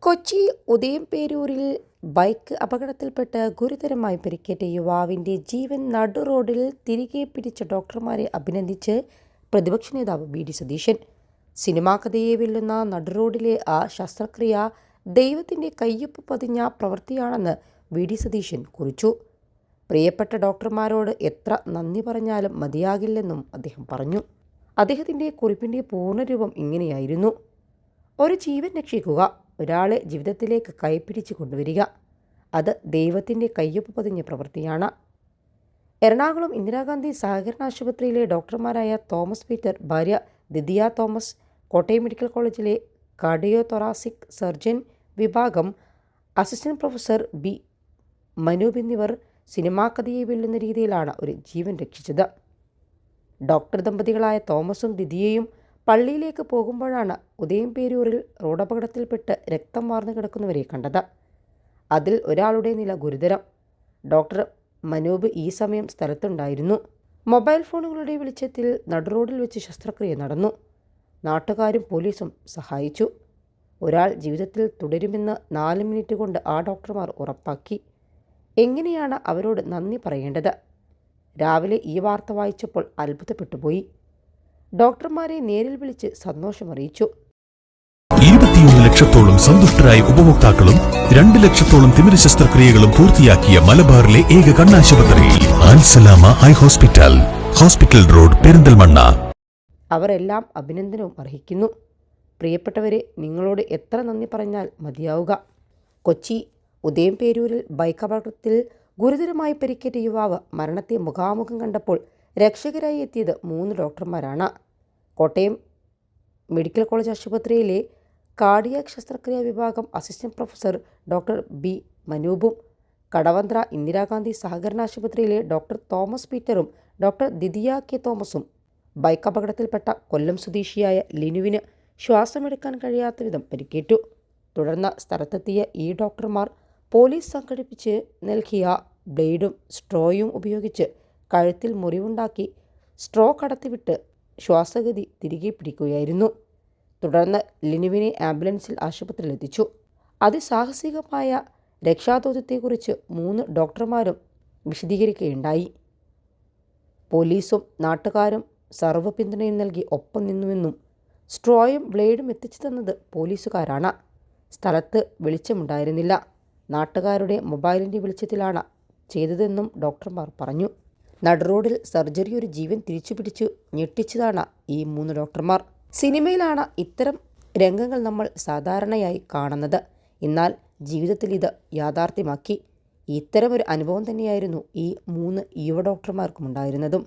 Kochi ഉദയംപേരൂരിൽ bike അപകടത്തിൽപ്പെട്ട് ഗുരുതരമായി പരിക്കേറ്റ യുവാവിന്റെ ജീവൻ നടുറോഡിൽ തിരികെ പിടിച്ച ഡോക്ടർമാരെ അഭിനന്ദിച്ച് പ്രതിപക്ഷ നേതാവ് ബി ഡി സതീശൻ. സിനിമാ കഥയെ വെല്ലുന്ന നടുറോഡിലെ ആ ശസ്ത്രക്രിയ ദൈവത്തിന്റെ കയ്യൊപ്പ് പതിഞ്ഞ പ്രവൃത്തിയാണെന്ന് വി ഡി സതീശൻ കുറിച്ചു. പ്രിയപ്പെട്ട ഡോക്ടർമാരോട് എത്ര നന്ദി പറഞ്ഞാലും മതിയാകില്ലെന്നും അദ്ദേഹം പറഞ്ഞു. അദ്ദേഹത്തിന്റെ കുറിപ്പിന്റെ പൂർണരൂപം ഇങ്ങനെയായിരുന്നു. ഒരു ജീവൻ രക്ഷിക്കുക. ഒരാളെ ജീവിതത്തിലേക്ക് കൈപ്പിടിച്ച് കൊണ്ടുവരിക. അത് ദൈവത്തിന്റെ കയ്യൊപ്പ് പതിഞ്ഞ പ്രവൃത്തിയാണ്. എറണാകുളം ഇന്ദിരാഗാന്ധി സഹകരണ ആശുപത്രിയിലെ ഡോക്ടർമാരായ തോമസ് പീറ്റർ ഭാര്യ ദിദിയ തോമസ് കോട്ടയം മെഡിക്കൽ കോളേജിലെ കാർഡിയോ തൊറാസിക് സർജൻ വിഭാഗം അസിസ്റ്റന്റ് പ്രൊഫസർ ബി മനൂപ് എന്നിവർ സിനിമാ കഥയെ വെല്ലുന്ന രീതിയിലാണ് ഒരു ജീവൻ രക്ഷിച്ചത്. ഡോക്ടർ ദമ്പതികളായ തോമസും ദിദിയയും പള്ളിയിലേക്ക് പോകുമ്പോഴാണ് ഉദയംപേരൂരിൽ റോഡപകടത്തിൽപ്പെട്ട് രക്തം വാർന്നു കിടക്കുന്നവരെ കണ്ടത്. അതിൽ ഒരാളുടെ നില ഗുരുതരം. ഡോക്ടർ മനൂപ് ഈ സമയം സ്ഥലത്തുണ്ടായിരുന്നു. മൊബൈൽ ഫോണുകളുടെ വെളിച്ചത്തിൽ നടുറോഡിൽ വെച്ച് ശസ്ത്രക്രിയ നടന്നു. നാട്ടുകാരും പോലീസും സഹായിച്ചു. ഒരാൾ ജീവിതത്തിൽ തുടരുമെന്ന് നാല് മിനിറ്റ് കൊണ്ട് ആ ഡോക്ടർമാർ ഉറപ്പാക്കി. എങ്ങനെയാണ് അവരോട് നന്ദി പറയേണ്ടത്? രാവിലെ ഈ വാർത്ത വായിച്ചപ്പോൾ അത്ഭുതപ്പെട്ടുപോയി. ഡോക്ടർമാരെ നേരിൽ വിളിച്ച് സന്തോഷമറിയിച്ചു. ഇരുപത്തിയൊന്ന് ലക്ഷത്തോളം സന്തുഷ്ടരായ ഉപഭോക്താക്കളും രണ്ട് ലക്ഷത്തോളം തിമിര ശസ്ത്രക്രിയകളും പൂർത്തിയാക്കിയ മലബാറിലെ ഏക കണ്ണാശുപത്രി Al Salama eye hospital hospital road Perinthalmanna. അവരെല്ലാം അഭിനന്ദനവും അർഹിക്കുന്നു. പ്രിയപ്പെട്ടവരെ നിങ്ങളോട് എത്ര നന്ദി പറഞ്ഞാൽ മതിയാവുക. കൊച്ചി ഉദയംപേരൂരിൽ ബൈക്ക് അപകടത്തിൽ ഗുരുതരമായി പരിക്കേറ്റ യുവാവ് മരണത്തെ മുഖാമുഖം കണ്ടപ്പോൾ രക്ഷകരായി എത്തിയത് മൂന്ന് ഡോക്ടർമാരാണ്. കോട്ടയം മെഡിക്കൽ കോളേജ് ആശുപത്രിയിലെ കാർഡിയാക് ശസ്ത്രക്രിയാ വിഭാഗം അസിസ്റ്റന്റ് പ്രൊഫസർ ഡോക്ടർ ബി. മനൂപും കടവന്ത്ര ഇന്ദിരാഗാന്ധി സഹകരണ ആശുപത്രിയിലെ ഡോക്ടർ തോമസ് പീറ്ററും ഡോക്ടർ ദിദിയ കെ തോമസും. ബൈക്ക് അപകടത്തിൽപ്പെട്ട കൊല്ലം സ്വദേശിയായ ലിനുവിന് ശ്വാസമെടുക്കാൻ കഴിയാത്ത വിധം പരിക്കേറ്റു. തുടർന്ന് സ്ഥലത്തെത്തിയ ഈ ഡോക്ടർമാർ പോലീസ് സംഘടിപ്പിച്ച് നൽകിയ ബ്ലേഡും സ്ട്രോയും ഉപയോഗിച്ച് കഴുത്തിൽ മുറിവുണ്ടാക്കി സ്ട്രോ കടത്തിവിട്ട് ശ്വാസഗതി തിരികെ പിടിക്കുകയായിരുന്നു. തുടർന്ന് ലിനുവിനെ ആംബുലൻസിൽ ആശുപത്രിയിൽ എത്തിച്ചു അതിസാഹസികമായ രക്ഷാദൗത്യത്തെക്കുറിച്ച് മൂന്ന് ഡോക്ടർമാരും വിശദീകരിക്കുകയുണ്ടായി. പോലീസും നാട്ടുകാരും സർവ പിന്തുണയും നൽകി ഒപ്പം നിന്നുവെന്നും സ്ട്രോയും ബ്ലേഡും എത്തിച്ചു തന്നത് പോലീസുകാരാണ്. സ്ഥലത്ത് വെളിച്ചമുണ്ടായിരുന്നില്ല. നാട്ടുകാരുടെ മൊബൈലിന്റെ വെളിച്ചത്തിലാണ് ചെയ്തതെന്നും ഡോക്ടർമാർ പറഞ്ഞു. നടുറോഡിൽ സർജറി ഒരു ജീവൻ തിരിച്ചുപിടിച്ചു ഞെട്ടിച്ചതാണ് ഈ മൂന്ന് ഡോക്ടർമാർ. സിനിമയിലാണ് ഇത്തരം രംഗങ്ങൾ നമ്മൾ സാധാരണയായി കാണുന്നത്. എന്നാൽ ജീവിതത്തിൽ ഇത് യാഥാർത്ഥ്യമാക്കി. ഇത്തരമൊരു അനുഭവം തന്നെയായിരുന്നു ഈ മൂന്ന് യുവ ഡോക്ടർമാർക്കും ഉണ്ടായിരുന്നതും.